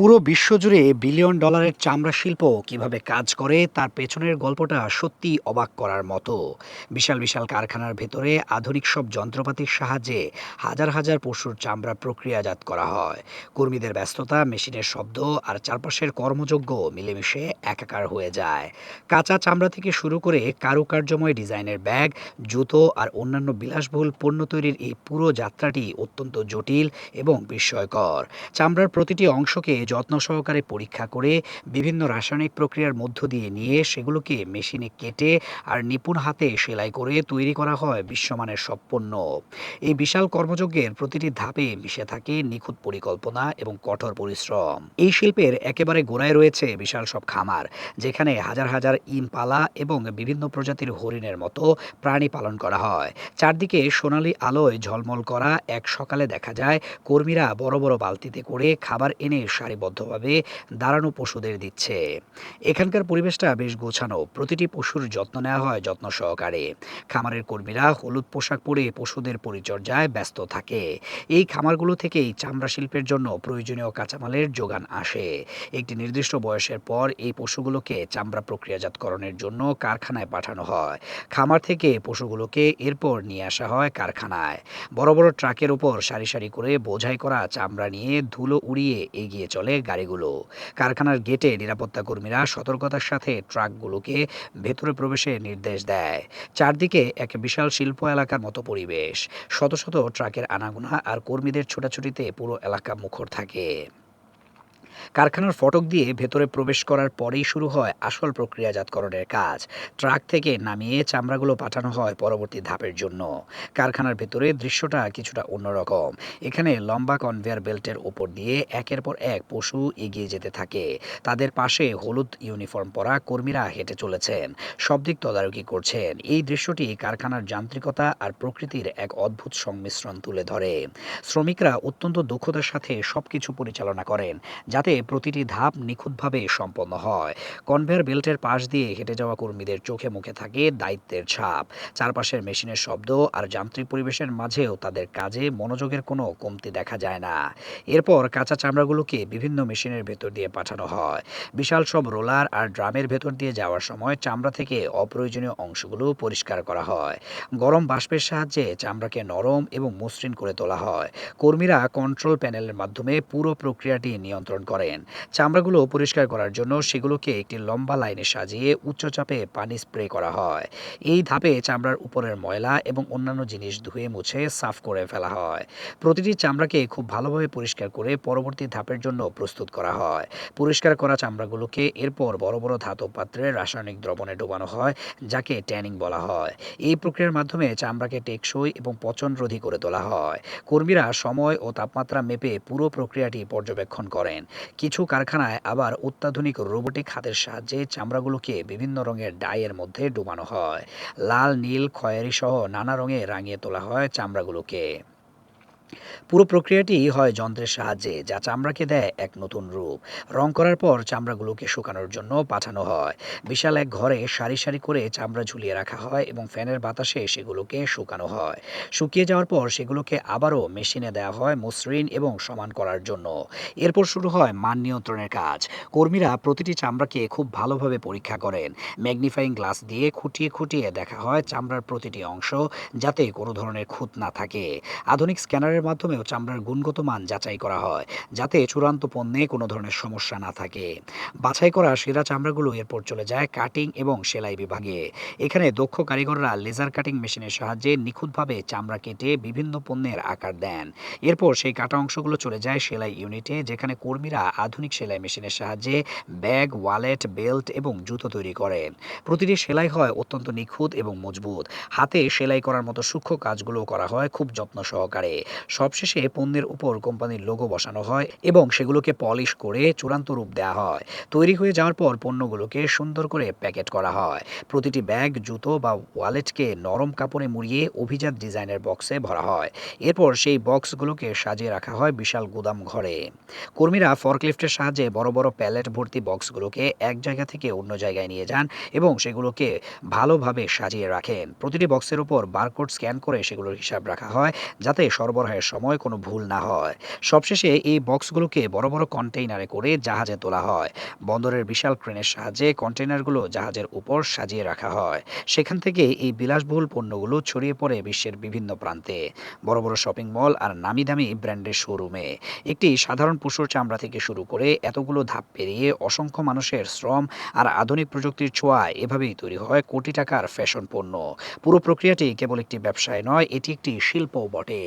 পুরো বিশ্বজুড়ে বিলিয়ন ডলারের চামড়া শিল্প কীভাবে কাজ করে, তার পেছনের গল্পটা সত্যি অবাক করার মতো। বিশাল বিশাল কারখানার ভেতরে আধুনিক সব যন্ত্রপাতির সাহায্যে হাজার হাজার পশুর চামড়া প্রক্রিয়াজাত করা হয়। কর্মীদের ব্যস্ততা, মেশিনের শব্দ আর চারপাশের কর্মযোগ্য মিলেমিশে একাকার হয়ে যায়। কাঁচা চামড়া থেকে শুরু করে কারুকার্যময় ডিজাইনের ব্যাগ, জুতো আর অন্যান্য বিলাসবহুল পণ্য তৈরির এই পুরো যাত্রাটি অত্যন্ত জটিল এবং বিস্ময়কর। চামড়ার প্রতিটি অংশকে যত্ন সহকারে পরীক্ষা করে বিভিন্ন রাসায়নিক প্রক্রিয়ার মধ্য দিয়ে নিয়ে সেগুলোকে মেশিনে কেটে আর নিপুণ হাতে সেলাই করে তৈরি করা হয় বিশ্বমানের সব পণ্য। এই বিশাল কর্মযজ্ঞের প্রতিটি ধাপে মিশে থাকে নিখুঁত পরিকল্পনা এবং কঠোর পরিশ্রম। এই শিল্পের একেবারে গোড়ায় রয়েছে বিশাল সব খামার, যেখানে হাজার হাজার ইমপালা এবং বিভিন্ন প্রজাতির হরিণের মতো প্রাণী পালন করা হয়। চারদিকে সোনালী আলোয় ঝলমল করা, এক সকালে দেখা যায় কর্মীরা বড় বড় বালতিতে করে খাবার এনে সারিবদ্ধভাবে দাঁড়ানো পশুদের দিচ্ছে। এখানকার পরিবেশটা বেশ গোছানো। প্রতিটি পশুর যত্ন নেওয়া হয় যত্ন সহকারে। খামারের কর্মীরা হলুদ পোশাক পরে পশুদের পরিচর্যায় ব্যস্ত থাকে। এই খামারগুলো থেকেই চামড়া শিল্পের জন্য প্রয়োজনীয় কাঁচামালের যোগান আসে। একটি নির্দিষ্ট বয়সের পর এই পশুগুলোকে চামড়া প্রক্রিয়াজাতকরণের জন্য কারখানায় পাঠানো হয়। খামার থেকে পশুগুলোকে এরপর নিয়ে আসা হয় কারখানায়। বড় বড় ট্রাকের উপর সারি সারি করে বোঝাই করা চামড়া নিয়ে ধুলো উড়িয়ে এগিয়ে চলে। গাড়িগুলো। কারখানার গেটে নিরাপত্তা কর্মীরা সতর্কতার সাথে ট্রাকগুলোকে ভেতরে প্রবেশের নির্দেশ দেয়। চারদিকে এক বিশাল শিল্প এলাকার মতো পরিবেশ। শত শত ট্রাকের আনাগোনা আর কর্মীদের ছোটাছুটিতে পুরো এলাকা মুখর থাকে। কারখানার ফটক দিয়ে ভেতরে প্রবেশ করার পরেই শুরু হয় আসল প্রক্রিয়াজাতকরণের কাজ। ট্রাক থেকে নামিয়ে চামড়াগুলো পাঠানো হয় পরবর্তী ধাপের জন্য। কারখানার ভেতরে দৃশ্যটা কিছুটা অন্যরকম। এখানে লম্বা কনভেয়ার বেল্টের ওপর দিয়ে একের পর এক পশু এগিয়ে যেতে থাকে। তাদের পাশে হলুদ ইউনিফর্ম পরা কর্মীরা হেঁটে চলেছেন। সব দিক তদারকি করছেন। এই দৃশ্যটি কারখানার যান্ত্রিকতা আর প্রকৃতির এক অদ্ভুত সংমিশ্রণ তুলে ধরে। শ্রমিকরা অত্যন্ত দক্ষতার সাথে সবকিছু পরিচালনা করেন, যাতে প্রতিটি ধাপ নিখুঁতভাবে সম্পন্ন হয়। কনভেয়ার বেল্টের পাশ দিয়ে হেঁটে যাওয়া কর্মীদের চোখে মুখে থাকে দায়িত্বের ছাপ। চারপাশের মেশিনের শব্দ আর যান্ত্রিক পরিবেশের মাঝেও তাদের কাজে মনোযোগের কোনো কমতি দেখা যায় না। এরপর কাঁচা চামড়াগুলোকে বিভিন্ন মেশিনের ভেতর দিয়ে পাঠানো হয়। বিশাল সব রোলার আর ড্রামের ভেতর দিয়ে যাওয়ার সময় চামড়া থেকে অপ্রয়োজনীয় অংশগুলো পরিষ্কার করা হয়। গরম বাষ্পের সাহায্যে চামড়াকে নরম এবং মসৃণ করে তোলা হয়। কর্মীরা কন্ট্রোল প্যানেলের মাধ্যমে পুরো প্রক্রিয়াটি নিয়ন্ত্রণ করেন। চামড়াগুলো পরিষ্কার করার জন্য সেগুলোকে একটি লম্বা লাইনে সাজিয়ে উচ্চচাপে পানি স্প্রে করা হয়। এই ধাপে চামড়ার উপরের ময়লা এবং অন্যান্য জিনিস ধুয়ে মুছে সাফ করে ফেলা হয়। প্রতিটি চামড়াকে খুব ভালোভাবে পরিষ্কার করে পরবর্তী ধাপের জন্য প্রস্তুত করা হয়। পরিষ্কার করা চামড়াগুলোকে এরপর বড় বড় ধাতব পাত্রে রাসায়নিক দ্রবণে ডোবানো হয়, যাকে ট্যানিং বলা হয়। এই প্রক্রিয়ার মাধ্যমে চামড়াকে টেকসই এবং পচনরোধী করে তোলা হয়। কর্মীরা সময় ও তাপমাত্রা মেপে পুরো প্রক্রিয়াটি পর্যবেক্ষণ করেন। কিছু কারখানায় আবার অত্যাধুনিক রোবোটিক হাতের সাহায্যে চামড়াগুলোকে বিভিন্ন রঙের ডাইয়ের মধ্যে ডুবানো হয়। লাল, নীল, খয়েরি সহ নানা রঙে রাঙিয়ে তোলা হয় চামড়াগুলোকে। পুরো প্রক্রিয়াটি হয় যন্ত্রের সাহায্যে, যা চামড়াকে দেয় এক নতুন রূপ। রং করার পর চামড়াগুলোকে শুকানোর জন্য পাঠানো হয়। বিশাল এক ঘরে সারি সারি করে চামড়া ঝুলিয়ে রাখা হয় এবং ফ্যানের বাতাসে সেগুলোকে শুকানো হয়। শুকিয়ে যাওয়ার পর সেগুলোকে আবারও মেশিনে দেওয়া হয় মসৃণ এবং সমান করার জন্য। এরপর শুরু হয় মান নিয়ন্ত্রণের কাজ। কর্মীরা প্রতিটি চামড়াকে খুব ভালোভাবে পরীক্ষা করেন। ম্যাগনিফাইং গ্লাস দিয়ে খুঁটিয়ে খুঁটিয়ে দেখা হয় চামড়ার প্রতিটি অংশ যাতে কোনো ধরনের খুঁত না থাকে। আধুনিক স্ক্যানারের মাধ্যমেও চামড়ার গুণগত মান যাচাই করা হয়, যাতে চূড়ান্ত পণ্যে কোনো ধরনের সমস্যা না থাকে। বাছাই করা সেরা চামড়াগুলো এরপর চলে যায় কাটিং এবং সেলাই বিভাগে। এখানে দক্ষ কারিগররা লেজার কাটিং মেশিনের সাহায্যে নিখুঁতভাবে চামড়া কেটে বিভিন্ন পণ্যের আকার দেন। এরপর সেই কাটা অংশগুলো চলে যায় সেলাই ইউনিটে, যেখানে কর্মীরা আধুনিক সেলাই মেশিনের সাহায্যে ব্যাগ, ওয়ালেট, বেল্ট এবং জুতো তৈরি করেন প্রতিটি সেলাই হয় অত্যন্ত নিখুঁত এবং মজবুত। হাতে সেলাই করার মতো সূক্ষ্ম কাজগুলো করা হয় খুব যত্ন সহকারে। সবশেষে পণ্যের উপর কোম্পানির লোগো বসানো হয় এবং সেগুলোকে পলিশ করে চূড়ান্ত রূপ দেওয়া হয়। তৈরি হয়ে যাওয়ার পর পণ্যগুলোকে সুন্দর করে প্যাকেট করা হয়। প্রতিটি ব্যাগ, জুতো বা ওয়ালেটকে নরম কাপড়ে মুড়িয়ে অভিজাত ডিজাইনের বক্সে ভরা হয়। এরপর সেই বক্সগুলোকে সাজিয়ে রাখা হয় বিশাল গুদাম ঘরে। কর্মীরা ফর্কলিফটের সাহায্যে বড় বড় প্যালেট ভর্তি বক্সগুলোকে এক জায়গা থেকে অন্য জায়গায় নিয়ে যান এবং সেগুলোকে ভালোভাবে সাজিয়ে রাখেন। প্রতিটি বক্সের উপর বারকোড স্ক্যান করে সেগুলোর হিসাব রাখা হয় যাতে সরবরাহের পরিবহনের সময় কোনো ভুল না হয়। সবশেষে এই বক্সগুলোকে বড় বড় কন্টেইনারে করে জাহাজে তোলা হয়। বন্দরের বিশাল ক্রেনের সাহায্যে কন্টেইনারগুলো জাহাজের উপর সাজিয়ে রাখা হয়। সেখান থেকে এই বিলাসবহুল পণ্যগুলো ছড়িয়ে পড়ে বিশ্বের বিভিন্ন প্রান্তে। বড় বড় শপিং মল আর নামি দামি ব্র্যান্ডের শোরুমে। একটি সাধারণ পশুর চামড়া থেকে শুরু করে এতগুলো ধাপ পেরিয়ে অসংখ্য মানুষের শ্রম আর আধুনিক প্রযুক্তির ছোঁয়ায় এভাবেই তৈরি হয় কোটি টাকার ফ্যাশন পণ্য। পুরো প্রক্রিয়াটি কেবল একটি ব্যবসায় নয়, এটি একটি শিল্পও বটে।